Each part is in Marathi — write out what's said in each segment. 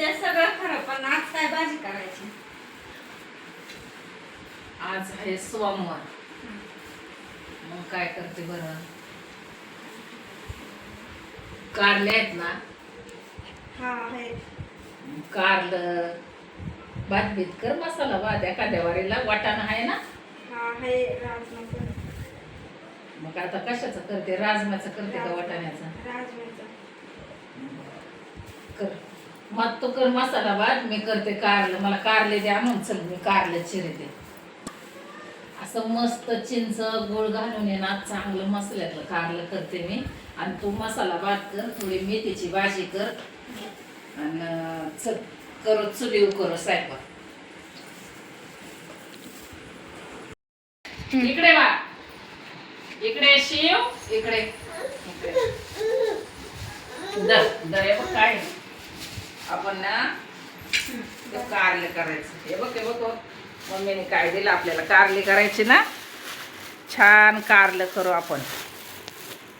ते सगळं खरं पण आज काय भाजी करायची? आज आहे सोमवार. मग काय करते बरं? कारले आहेत ना? हा आहे कारलं. भात बीत कर मसाला भात एखाद्या वारीला वाटाणा आहे ना? हा आहे राजमा पण. मग आता कशाचं करते? राजमाचं करते का वाटाण्याचं? राजमाचा. कर. मग तू कर मसाला भात मी करते कारलं. मला कारले द्या आणून चल मी कारलं चिरते असं मस्त चिंच गोळ घालून ये ना चांगलं मसाल्यातलं कारलं करते मी. आणि तू मसाला भात कर थोडी मेथीची भाजी कर. आणि चल करो चुलीव करू स्वयंपाक इकडे वा इकडे शिव. इकडे. इकडे. दर दर काय आपण ना कारले करायचं. हे बघ हे बघ मम्मीने काय दिलं आपल्याला? कारले करायची ना? छान कारलं करू आपण.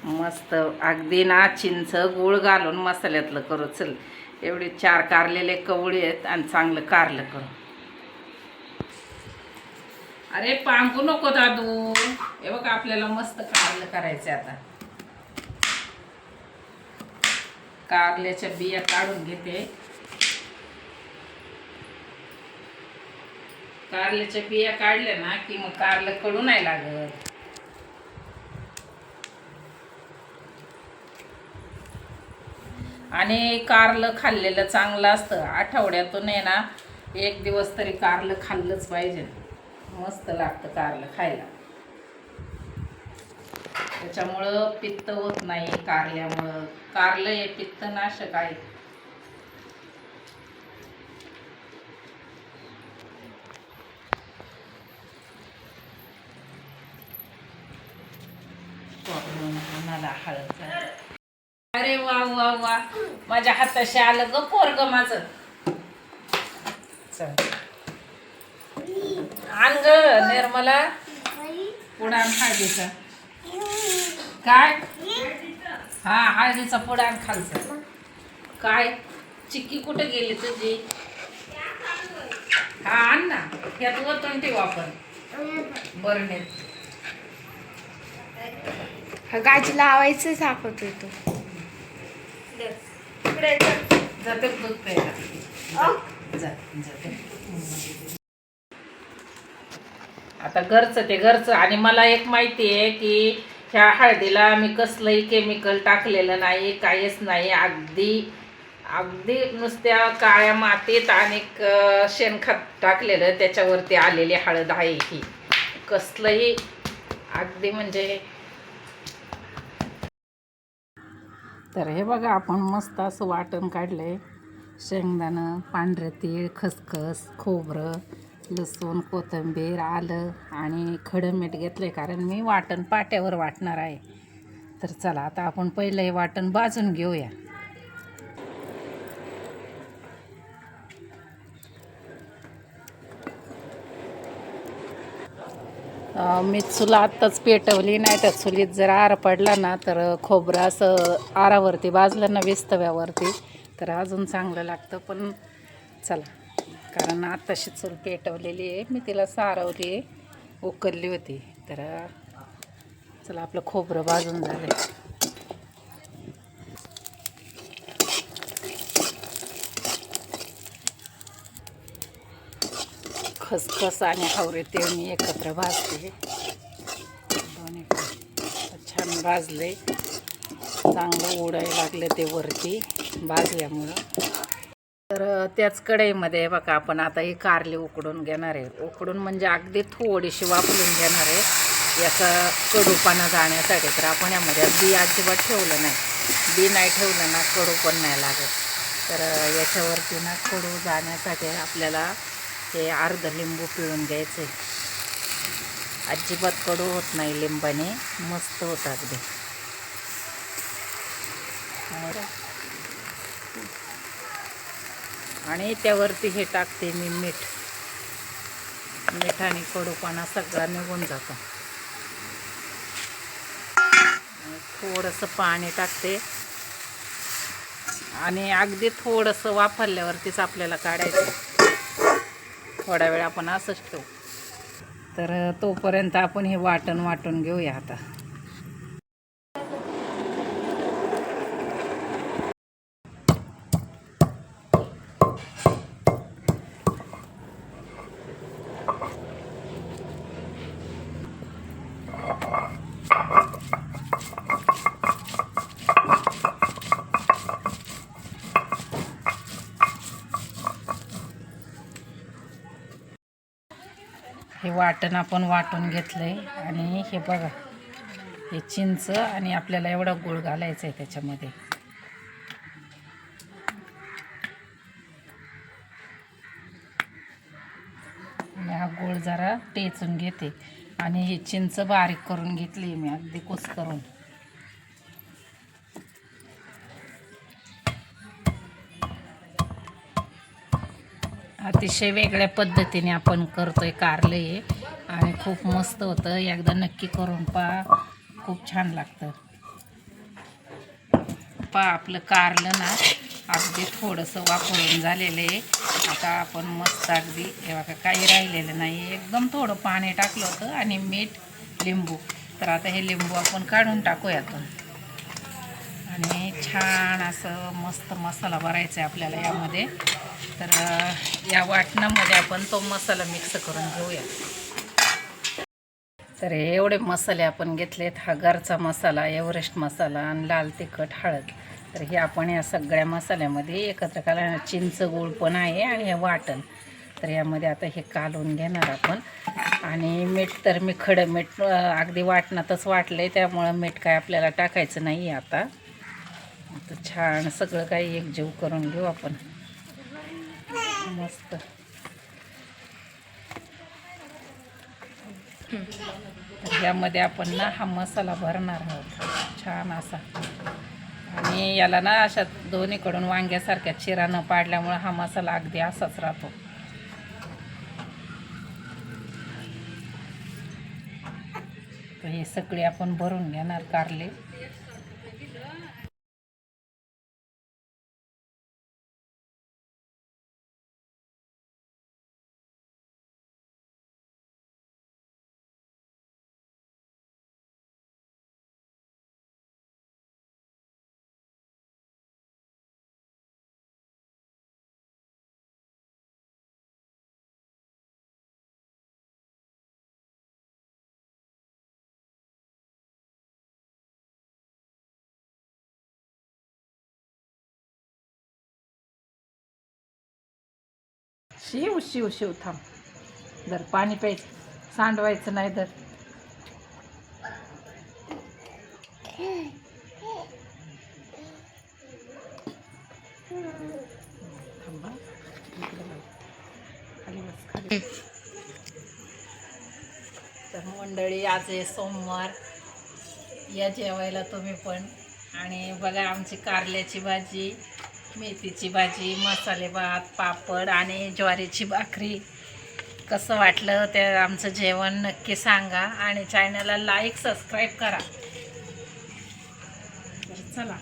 मस्त अगदी ना चिंच गुळ घालून मसाल्यातलं करू. चल एवढे चार कारलेले कवळी आहेत आणि चांगलं कारलं करू. अरे पांगू नको दादू. हे बघ आपल्याला मस्त कारलं करायचं आता. कारल्याच्या बिया काढून घेते. कारल्याच्या बिया काढल्या ना की मग कारलं कडू नाही लागत. आणि कारलं खाल्लेलं चांगलं असतं. आठवड्यातून आहे ना एक दिवस तरी कारलं खाल्लंच पाहिजे. मस्त लागतं कारलं खायला. त्याच्यामुळं पित्त होत नाही कारल्यामुळं. कारलं हे पित्तनाशक आहे. मला हळद. अरे वा वा वा. माझ्या हाताशी आलं ग पोरग माझं. आण ग निर्मला. पुढान हळदीचा. काय? हा हळदीचा पुढान खालचा. काय? चिक्की कुठे गेली तुझी? हा आण ना. ह्यात वतून ठेवू आपण. बरणीत गाजी लावायचं सापत होतो इकडे चल. जाते दूध प्यायला. अ, जा जाते. आता घरचं ते घरचं आणि मला एक माहिती आहे की ह्या हळदीला मी कसलंही केमिकल टाकलेलं नाही काहीच नाही. अगदी अगदी नुसत्या काळ्या मातीत आणि क- शेणखत टाकलेलं त्याच्यावरती आलेली हळद आहे ही. कसलंही अगदी म्हणजे तर हे बघा आपण मस्त असं वाटण काढलंय. शेंगदाणं पांढरं तीळ खसखस खोबरं लसूण कोथिंबीर आलं आणि खडं मीठ घेतलं आहे कारण मी वाटण पाट्यावर वाटणार आहे. तर चला आता आपण पहिलं हे वाटण भाजून घेऊया. मी चुला आत्ताच पेटवली नाही तर चुलीत जर आर पडला ना तर खोबरं असं आरावरती भाजलं ना विस्तव्यावरती तर अजून चांगलं लागतं. पण चला कारण आत्ताशी चूल पेटवलेली आहे. मी तिला सारवली आहे. उकलली होती. तर चला आपलं खोबरं भाजून झालं खसखस आणि हावरे ते मी एकत्र भाजते. दोन्ही छान भाजले चांगलं उडायला लागलं ते वरती भाजल्यामुळं. तर त्याच कढईमध्ये बघा आपण आता ही कारली उकडून घेणार आहे. उकडून म्हणजे अगदी थोडीशी वापरून घेणार आहे. याचा कडूपणा जाण्यासाठी तर आपण यामध्ये बी अजिबात ठेवलं नाही. बी नाही ठेवलं ना कडू पण नाही लागत. तर याच्यावरती ना कडू जाण्यासाठी आपल्याला हे अर्ध लिंबू पिळून घ्यायचे. अजिबात कडू होत नाही लिंबाने. मस्त होत अगदी. आणि त्यावरती हे टाकते मी मीठ. मिठाने कडूपणा सगळा निघून जातो. थोडंसं पाणी टाकते. आणि अगदी थोडंसं वापरल्यावरतीच आपल्याला काढायचं. थोडा वेळ आपण असंच ठेवू. तर तोपर्यंत आपण हे वाटण वाटून घेऊया आता. हे वाटण आपण वाटून घेतलं आहे आणि हे बघा हे चिंच आणि आपल्याला एवढा गुळ घालायचा आहे त्याच्यामध्ये हा गुळ जरा टेचून घेते. आणि ही चिंच बारीक करून घेतली मी अगदी कुस करून. अतिशय वेगळ्या पद्धतीने आपण करतोय कारलं हे. आणि खूप मस्त होतं. एकदा नक्की करून पहा. खूप छान लागतं. पहा आपलं कारलं ना अगदी थोडंसं वापरून झालेलं आहे. आता आपण मस्त अगदी हे बघा काही राहिलेलं नाही. एकदम थोडं पाणी टाकलं होतं आणि मीठ लिंबू. तर आता हे लिंबू आपण काढून टाकू यातून आणि छान असं मस्त मसाला भरायचा आहे आपल्याला यामध्ये. तर या वाटणामध्ये आपण तो मसाला मिक्स करून घेऊया. तर एवढे मसाले आपण घेतलेत. हा घरचा मसाला एव्हरेस्ट मसाला आणि लाल तिखट हळद. तर हे आपण या सगळ्या मसाल्यामध्ये एकत्र काला चिंच गूळ पण आहे आणि हे वाटण. तर यामध्ये आता हे कालवून घेणार आपण. आणि मीठ तर मी खडं मीठ अगदी वाटणातच वाटलं आहे त्यामुळं मीठ काय आपल्याला टाकायचं नाही आहे आता. आता छान सगळं काही एकजीव करून घेऊ आपण. मस्त. यामध्ये आपण ना हा मसाला भरणार आहोत. छान असा. आणि याला ना अशा दोन्हीकडून वांग्यासारख्या चिरा न पाडल्यामुळं हा मसाला अगदी असाच राहतो. तर हे सगळे आपण भरून घेणार कारले. शिव शिव शिव थांब. जर पाणी प्यायचं सांडवायचं नाही तर. खाली तर मंडळी आज आहे सोमवार. या जेवायला तुम्ही पण. आणि बघा आमची कारल्याची भाजी. मेथीची भाजी मसाले भात पापड आणि ज्वारीची भाकरी. कसं वाटलं ते आमचं जेवण नक्की सांगा आणि चॅनलला लाईक सबस्क्राईब करा. तर चला.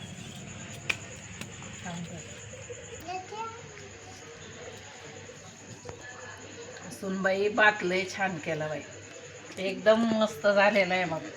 सुनबाई भात लय छान केलं बाई. एकदम मस्त झालेलं आहे मग